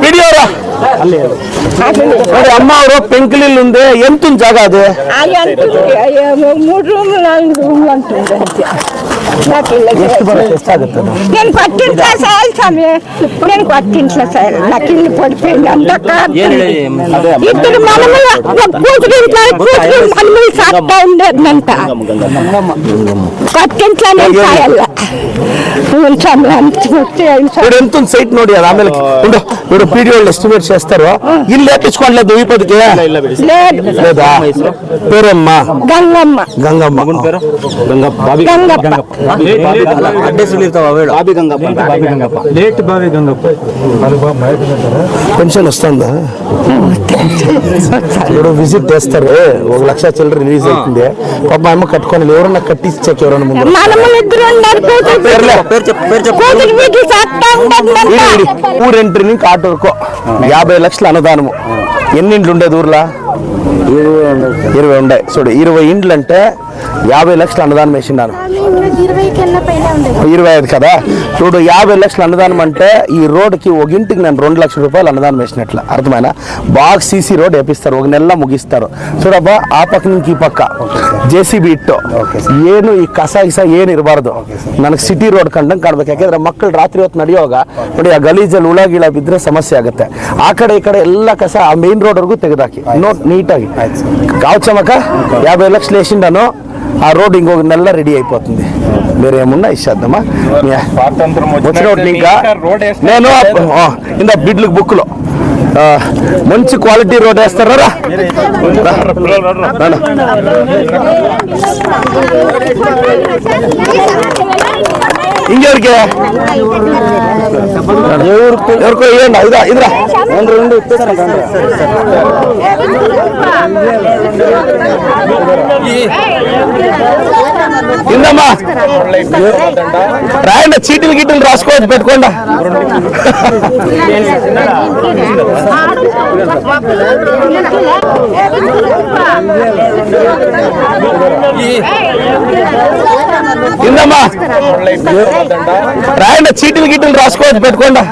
ಬಿಡಿಯವ್ರ ನೋಡಿ ಅಮ್ಮ ಅವರು ಪೆಂಕಲಿಲ್ ಮುಂದೆ ಎಂತನ್ ಜಾಗ ಅದು ಮೂರು ರೂಮ್ ನಾಲ್ಕು ರೂಮ್ ಅಂತ నాలుగు రూములు అంటుంది అంతే నాకు ఇల్లు చేసేయండి. నేను పట్టించా సార్ స్వామి నేను పట్టించా సార్ నాకు ఇల్లు పడిపోయింది అంతగా ఇద్దరు మనముల ఒక కూతురు ఇంట్లో కూతురు మనములు సాగుతా ఉండేదంట పట్టింట్లా నేను సాయల్ల స్వామి అంత ఇప్పుడు ఎంత ఉంది సైట్ ನೋಡಿ ಅದು ಆಮೇಲೆ ఉండు ఇప్పుడు పీడియో ఎస్టిమేట్ చేస్తారు ఇల్లు వేపించుకోవట్లేదు ఇప్పటికి లేదు లేదా పేరమ్మ గంగమ్మ గంగమ్మ గంగప్ప పెన్షన్ వస్తుందా? ఇప్పుడు విజిట్ చేస్తారు. ఒక లక్ష చిల్లర రిలీజ్ అవుతుంది. పాప అమ్మ కట్టుకోలేదు ఎవరన్నా కట్టించాక ఎవరన్నా ముందు ఊరు ఎంట్రీ నుంచి ఆటో యాభై లక్షల అనుదానము. ఎన్ని ఇండ్లు ఉండేది ఊర్లా? ఇరవై ఉండే. చూడు ఇరవై ఇండ్లు అంటే యాభై లక్షలు అన్నదానం వేసిండాను. ఇరవై ఐదు కదా? చూడు యాభై లక్షలు అన్నదానం అంటే ఈ రోడ్డుకి ఒక ఇంటికి నేను రెండు లక్షల రూపాయలు అన్నదానం వేసినట్లు. అర్థమైన? బాగా సీసీ రోడ్ వేపిస్తారు ఒక నెల ముగిస్తారు. చూడబ్బా ఆ పక్క. నుంచి ఈ పక్క జేసీబీ ఇట్టో ಏನು ಈ ಕಸ ಗಿಸ ಏನು ಇರಬಾರ್ದು ನನಗೆ ಸಿಟಿ ರೋಡ್ ಕಂಡಂಗೆ ಕಾಣ್ಬೇಕು ಯಾಕೆಂದ್ರೆ ಮಕ್ಕಳು ರಾತ್ರಿ ಹೊತ್ತು ನಡೆಯುವಾಗ ನೋಡಿ ಆ ಗಲೀಜಲ್ಲಿ ಹುಳ ಗಿಳ ಬಿದ್ದರೆ ಸಮಸ್ಯೆ ಆಗುತ್ತೆ ಆ ಕಡೆ ಈ ಕಡೆ ಎಲ್ಲ ಕಸ ಆ ಮೇನ್ ರೋಡ್ವರೆಗೂ ತೆಗೆದಾಕಿ ನೋಟ್ ನೀಟಾಗಿ ಕಾವು ಚಮಕ ಯಾಭೈ ಲಕ್ಷ ಲೇಷಿಂಡನು ఆ రోడ్ ఇంకొక నెల రెడీ అయిపోతుంది. మీరు ఏమున్నా ఇచ్చేద్దామా వచ్చిన ఇంకా నేను ఇందా బిడ్లకు బుక్లో ఆ, మంచి క్వాలిటీ రోడ్ వేస్తారా. ఇంకెవరికి? ఎవరికో? ఇవ్వండి. ఇదా ఇదిరా. రెండు రెండు ఇందమ్మా రాయండి చీటీలు గిట్టులు రాసుకోవచ్చు పెట్టుకోండి. ఇందమ్మా రాయండి చీటీలు గిట్టులు రాసుకోవచ్చు పెట్టుకోండి.